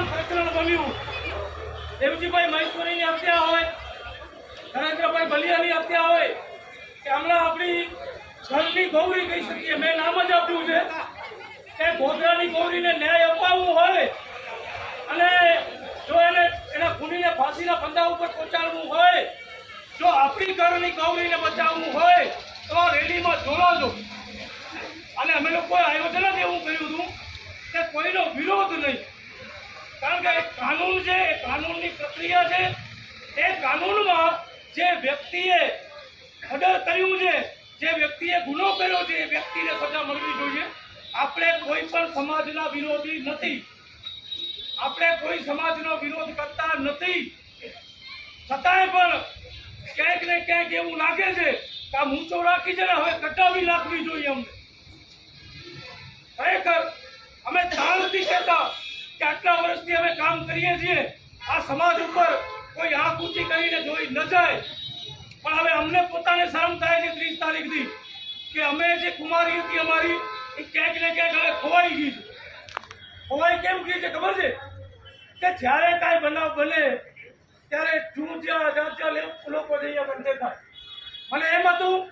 વર્તમાન પ્રકરણ બન્યું. દેવજીભાઈ મહેશ્વરીની હત્યા હોય નરેન્દ્રભાઈ બલિયાની હત્યા હોય, કે હમણાં આપણી ઘરની ગૌરી કહી શકીએ, મેં નામ જ આપ્યું છે, કે ગોધરાની ગૌરીને ન્યાય અપાવવો હોય, અને જો એને એના ખૂનીને ફાંસીના ફંદા ઉપર પહોંચાડવું હોય, જો આપણી ઘરની ગૌરીને બચાવવું હોય તો રેલીમાં જોડાજો અને અમે લોકોએ આયોજન જ એવું કર્યું હતું કે કોઈનો વિરોધ નહીં કારણ કે એક કાનૂન છે, એ કાનૂનની પ્રક્રિયા છે. એ કાનૂનમાં જે વ્યક્તિએ ખડર કર્યું છે, જે વ્યક્તિએ ગુનો કર્યો છે, એ વ્યક્તિને સજા મળવી જોઈએ. આપણે કોઈ પણ સમાજના વિરોધી નથી. આપણે કોઈ સમાજનો વિરોધ કરતા નથી. છતાંય પણ ક્યાંક ને ક્યાંક એવું લાગે છે કે આ મૂંચો રાખી છે ને હવે કટાવી નાખવી જોઈએ અમને. ખરેખર, અમે ધ્યાનથી નથી કહેતા કે આટલા વર્ષથી અમે કામ કરીએ છીએ. આ સમાજ ઉપર કોઈ આંખ ઊંચી કરીને જોઈ ન જાય. પણ હવે અમને પોતાને શરમ થાય છે ત્રીસ તારીખથી કે અમે જે કુમારી હતી અમારી, એ ક્યાંક ને ક્યાંક હવે ખોવાઈ ગઈ છે. ખોવાઈ કેમ ગઈ છે ખબર છે? કે જ્યારે કાંઈ બનાવ બને, ત્યારે ચૂંચ્યા જાચ્યા લોકો જઈએ બંને થાય. મને એમ હતું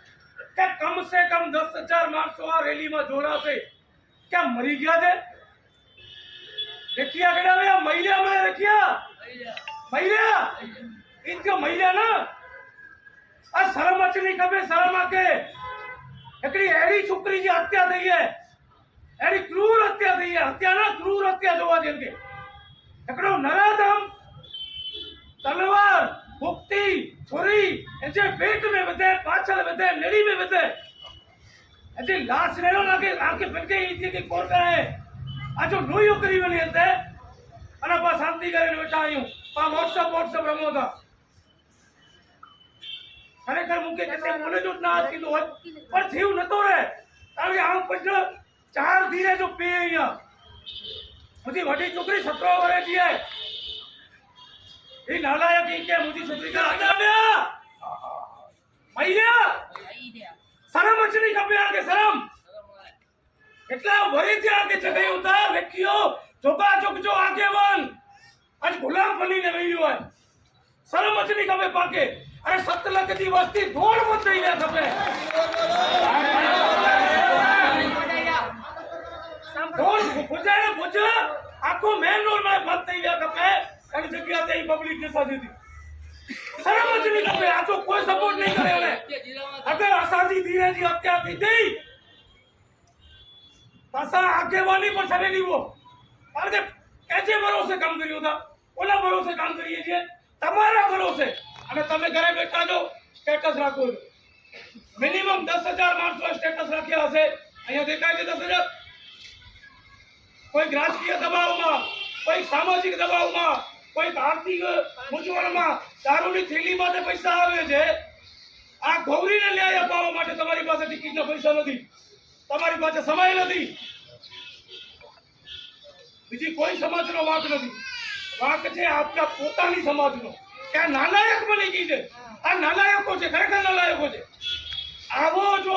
કે કમસે કમ દસ હજાર માણસો આ રેલીમાં જોડાશે. ક્યાં મરી ગયા છે? રખિયા ગડાવ્યા મહિલા મેં રખિયા. મહિલા? ઇનકે મહિલા ના? આ શરમ અચની કભે શરમ આકે. એકડી એડી છોકરી જે હત્યા થઈ હે એડી ક્રૂર હત્યા થઈ હે હત્યા ના ક્રૂર હત્યા જોવા જેમ કે. એકડો નરાધમ, તલવાર મુક્તિ છોરી, એ જે પેટ में વધે પાછળ વધે નળી में વધે એ જે લાશ રેલો લાગે, આંખે ફટકે ઈ કે કોર કરે આ જો લોહીઓ કરી વળી અંતે અને પા શાંતિ કરીને બેઠા આયું. પા વોટ્સઅપ વોટ્સઅપ રમો હતા ખરેખર મુકે કે તે મને જો ના કીધું હોત પણ થયું નતો રે. કારણ કે આમ પછી ચાર ધીરે જો પે અહીંયા. મુજી વડી છોકરી સત્રો વરે જીએ. એ નાલાયક ઈ કે મુજી છોકરી કા આજા મૈયા શરમ જ નહીં ખપે આગે શરમ. એટલા વરેથી આગે જગ્યાએ ઉતાર વેખ્યો જોગા જોગ જો આગેવાન. આજ ગુલામ બનીને રહ્યું હોય શરમ જ નહીં ખપે પાકે. અરે સત લાખની વસ્તી દોડ મત થઈ ગયા દોડ ભુજાને ભુજા, આખો મેન રોડમાં બંધ થઈ ગયા તમે. એની જગ્યા તે પબ્લિક ને દીધી શરમ જ નહીં ખપે આ તો કોઈ સપોર્ટ નહીં કરે હવે અગર અસાજી ધીરેજી હત્યા થઈ ગઈ પાછા આગેવાની પણ છડેલી વો કારણ કે કેજે ભરોસે કામ કર્યું હતા. કોના ભરોસે કામ કરીએ છીએ. તમારા ભરોસે. અને તમે ઘરે બેઠા છો સ્ટેટસ રાખો મિનિમમ દસ હજાર માણસો સ્ટેટસ રાખ્યા હશે. અહીંયા દેખાય છે દસ હજાર? કોઈક રાજકીય દબાવમાં, કોઈ સામાજિક દબાવમાં કોઈક આર્થિક મૂંઝવણમાં દારૂની થેલીમાં જે પૈસા આવે છે. આ ગૌરીને ન્યાય અપાવવા માટે તમારી પાસે ટિકિટના પૈસા નથી. તમારી પાસે સમય નથી. બીજી કોઈ સમાજનો વાંક નથી. વાંક છે આપણા પોતાની સમાજનો. કે આ નાલાયક બની ગઈ છે. આ નાલાયકો છે ખરેખર નાલાયકો છે. આવો જો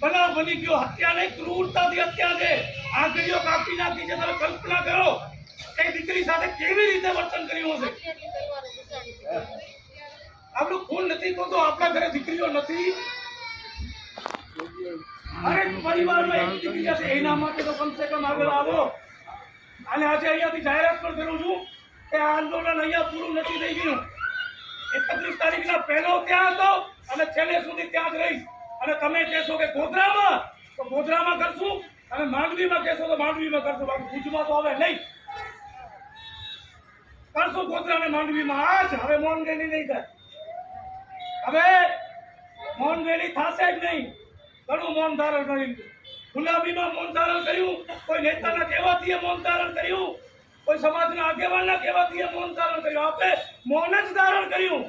બનાવ બની ગયો હત્યા નહીં ક્રૂરતાથી હત્યા છે. આંગળીઓ કાપી નાખી છે તમે કલ્પના કરો એ દીકરી સાથે કેવી રીતે વર્તન કર્યું હશે? આપણું ખૂન નથી તો તો આપણા ઘરે દીકરીઓ નથી. અરે પરિવારમાં એક દીકરી હશે એના માટે તો કમસે કમ આગળ આવો. અને આજે અહીંયાથી જાહેરાત પણ કરું છું કે આંદોલન અહીંયા પૂરું નથી થઈ ગયું. એકત્રીસ તારીખના પહેલો ત્યાં હતો અને છેલ્લે સુધી ત્યાં જ રહીશ. અને તમે કહેશો કે ગોધરામાં? તો ગોધરામાં કરશું. અને માંડવીમાં કહેશો તો માંડવીમાં કરશું. બાકી ભુજમાં તો હવે નહીં. કરશું ગોધરા અને માંડવીમાં. આ હવે મૌન નહીં થાય. હવે મૌન થશે જ નહીં. ઘણું મૌન ધારણ કર્યું. ગુલાબીમાં મૌન ધારણ કર્યું. કોઈ નેતાના કહેવાથી મૌન ધારણ કર્યું. કોઈ સમાજના આગેવાનના કહેવાથી મૌન ધારણ કર્યું. આપણે મૌન જ ધારણ કર્યું.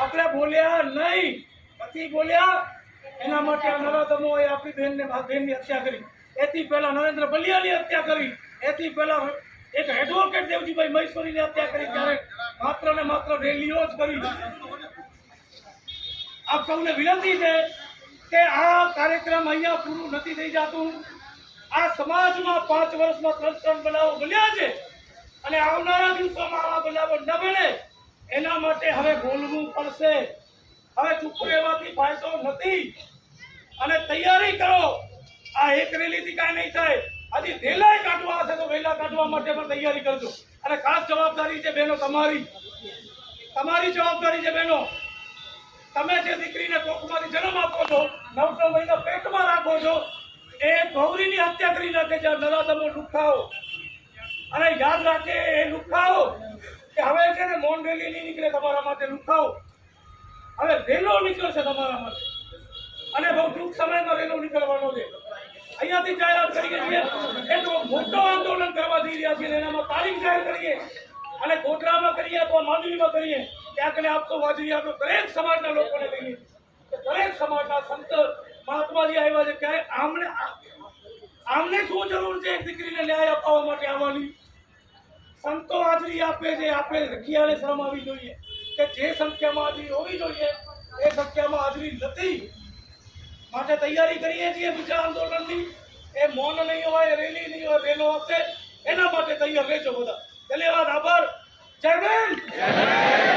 આપણે બોલ્યા નહીં. પછી બોલ્યા. એના માટે આ નરાધમોએ આપણી બહેનને બહેનની હત્યા કરી. એથી પહેલા નરેન્દ્ર બલિયાની હત્યા કરી. એથી પહેલા એક એડવોકેટ દેવજીભાઈ મહેશ્વરીની હત્યા કરી. ત્યારે માત્ર ને માત્ર રેલીઓ જ કરી. આપ સૌને વિનંતી છે કે આ કાર્યક્રમ અહીંયા પૂરું નથી થઈ જતું. આ સમાજમાં પાંચ વર્ષમાં ત્રણ ત્રણ બનાવો બન્યા છે અને આવનારા દિવસોમાં આવા બનાવો ન બને. એના માટે હવે બોલવું પડશે. હવે ચૂપ રહેવાથી ફાયદો નથી. અને તૈયારી કરો. આ એક રેલીથી કાંઈ નહીં થાય. હજી રેલાય કાઢવા હશે તો વહેલા કાઢવા માટે પણ તૈયારી કરજો. અને ખાસ જવાબદારી છે બહેનો તમારી. તમારી જવાબદારી છે બહેનો તમે જે દીકરીને કોકમાંથી જન્મ આપો છો નવ નવ મહિના પેટમાં રાખો છો, એ ગૌરીની હત્યા કરી નાખે છે નરાધમો લુખાઓ. અને યાદ રાખે એ લુખાઓ કે હવે છે ને મોન રેલી નહીં નીકળે તમારા માટે લુખાઓ. હવે રેલો નીકળશે તમારા માટે. અને બહુ ટૂંક સમયમાં રેલો નીકળવાનો છે. અહીંયાથી જાહેરાત કરીએ છીએ. એ તો મોટો આંદોલન કરવા જઈ રહ્યા છીએ એનામાં તારીખ જાહેર કરીએ. અને ગોધરામાં કરીએ અથવા માંડવીમાં કરીએ, ત્યાં કને આપતો વાજરી આપ્યો દરેક સમાજના લોકોને લઈને દરેક સમાજના સંત મહાત્માજી આવ્યા છે ક્યારે આમને આમને શું જરૂર છે એક દીકરીને ન્યાય અપાવવા માટે આવવાની? સંતો હાજરી આપે છે આપણે રખિયાને શ્રમ આવી જોઈએ. કે જે સંખ્યામાં હાજરી હોવી જોઈએ, એ સંખ્યામાં હાજરી નથી. માટે તૈયારી કરીએ છીએ બીજા આંદોલનની. એ મૌન નહીં હોય, રેલી નહીં હોય, રેલો હશે. એના માટે તૈયાર રહેજો બધા. ધન્યવાદ આભાર. જય ભીમ